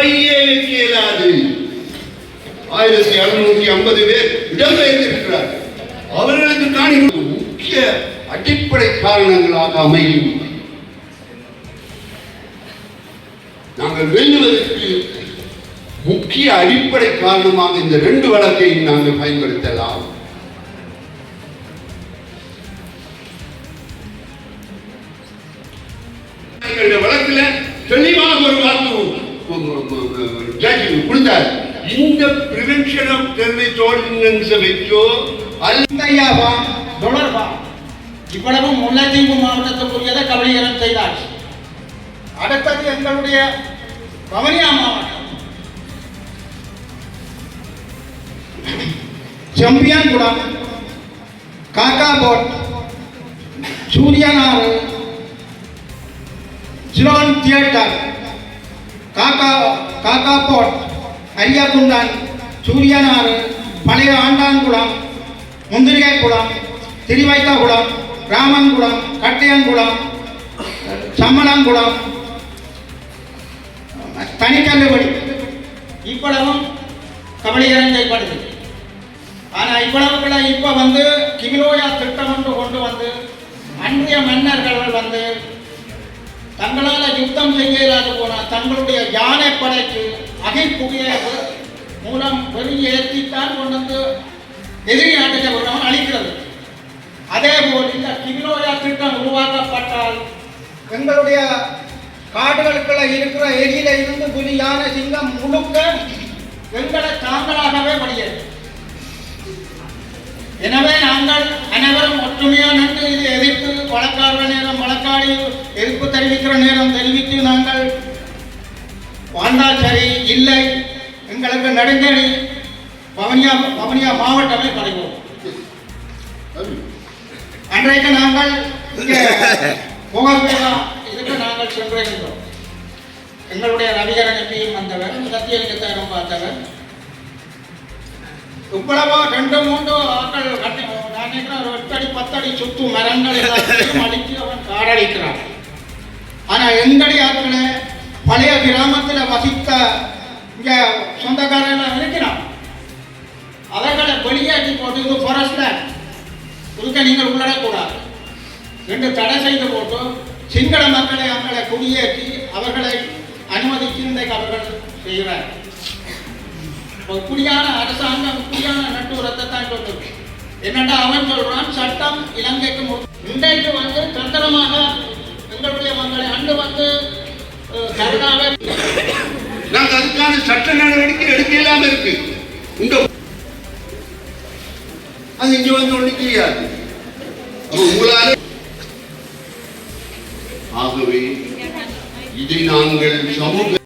கையே வைக்க இயலாது ஆயிரத்தி அறுநூத்தி ஐம்பது பேர் இடம்பெயர்ந்திருக்கிறார். அவர்களுக்கு தான் முக்கிய அடிப்படை காரணங்களாக அமையும். நாங்கள் வெல்லுவதற்கு முக்கிய அடிப்படை காரணமாக இந்த ரெண்டு வழக்கையும் நாங்கள் பயன்படுத்தலாம். வழக்கில் தெளிவாக ஒரு வாக்கு ஜட்ஜி கொடுத்தார் இந்த பிரிவென்ஷன் ஆஃப் டெரரிஸ்ட் ஆர்டினன்ஸை வச்சோ அல்ல இவ்வளவும் முல்லைத்தீவு மாவட்டத்துக்குரியதை கபலீகரம் செய்தாச்சு. அடுத்தது எங்களுடைய வவனியா மாவட்டம். செம்பியான்குளம் காக்கா சூரியனாறு சிலோன் தியேட்டர். காக்கா காக்கா போட் அரியாக்குண்டான் சூரியனாறு பழைய ஆண்டான்குளம் முந்திரிகை குளம் திருவைத்தாகுளம் ராமன்குளம் கட்டையன்குளம் சம்மணங்குளம் தனிக்கல்லுபடி இவ்வளவும் கபலிகரம் செய்யப்படுது ஆனால் இவ்வளவுக்குள்ள இப்போ வந்து கிமிலோயா திட்டம் ஒன்று கொண்டு வந்து அன்றைய மன்னர்கள் தங்களால் யுத்தம் செய்ய இயலாது போன தங்களுடைய யானை படைக்கு அகைப்புகைய மூலம் வெளியேற்றித்தான் கொண்டு வந்து எதிரி நாட்டுக்கு ஒருவன் அளிக்கிறது. அதே போல் இந்த கிமிலோயா திட்டம் உருவாக்கப்பட்டால் எங்களுடைய காடுகளுக்குள்ள இருக்கிற எரியில இருந்து புலி யானை சிங்கம் முழுக்க எங்களை தாங்களாகவே வெளியேறும் எனவே நாங்கள் அனைவரும் ஒற்றுமையாக நின்று இதை எதிர்த்து வழக்காடுற தெரிவிக்கிற நேரம் தெரிவித்து நாங்கள் வாழ்ந்தால் சரி இல்லை. எங்களுக்கு நெடுங்கடி பவனியா பவனியா மாவட்டமே கிடைக்கும் அன்றைக்கு நாங்கள் இங்கே புகழ்பேரா இதுக்கு நாங்கள் சென்றிருந்தோம். எங்களுடைய ரவிகரன் எம்பியும் வந்தவர் சத்தியலிங்கத்தாரும் பார்த்தவர். இவ்வளவோ ரெண்டு மூன்று ஆட்கள் கட்டி நான் நினைக்கிறேன் ஒரு எட்டடி பத்தடி சுத்து மரங்கள் எல்லாத்தையும் அடித்து அவன் காடடிக்கிறான் ஆனா எங்கடி ஆட்களே பழைய கிராமத்தில் வசித்த இங்க சொந்தக்காரர்கள் இருக்கிறான். அவர்களை வெளியேற்றி போட்டு இது ஃபாரஸ்ட்ல இதுக்க நீங்கள் உள்ளடக்கூடாது என்று தடை செய்து போட்டு சிங்கள மக்களை அவர்களை குடியேற்றி அவர்களை அனுமதித்து இன்றைக்கு அவர்கள் செய்கிறார். ஒரு குடியான அரசாங்கம் குடியான நட்டுறத்தை தான் சொல்றது என்னடா அவன் சொல்றான்? சட்டம் இலங்கைக்கு இன்றைக்கு வந்து தந்திரமாக எங்களுடைய வந்து அஹ், கருணாவை நாங்கள் அதுக்கான சட்ட நடவடிக்கை எடுக்க இல்லாம இருக்கு. இந்த அது இங்க வந்து ஒண்ணு தெரியாது உங்களால ஆகவே இதை நாங்கள் சமூக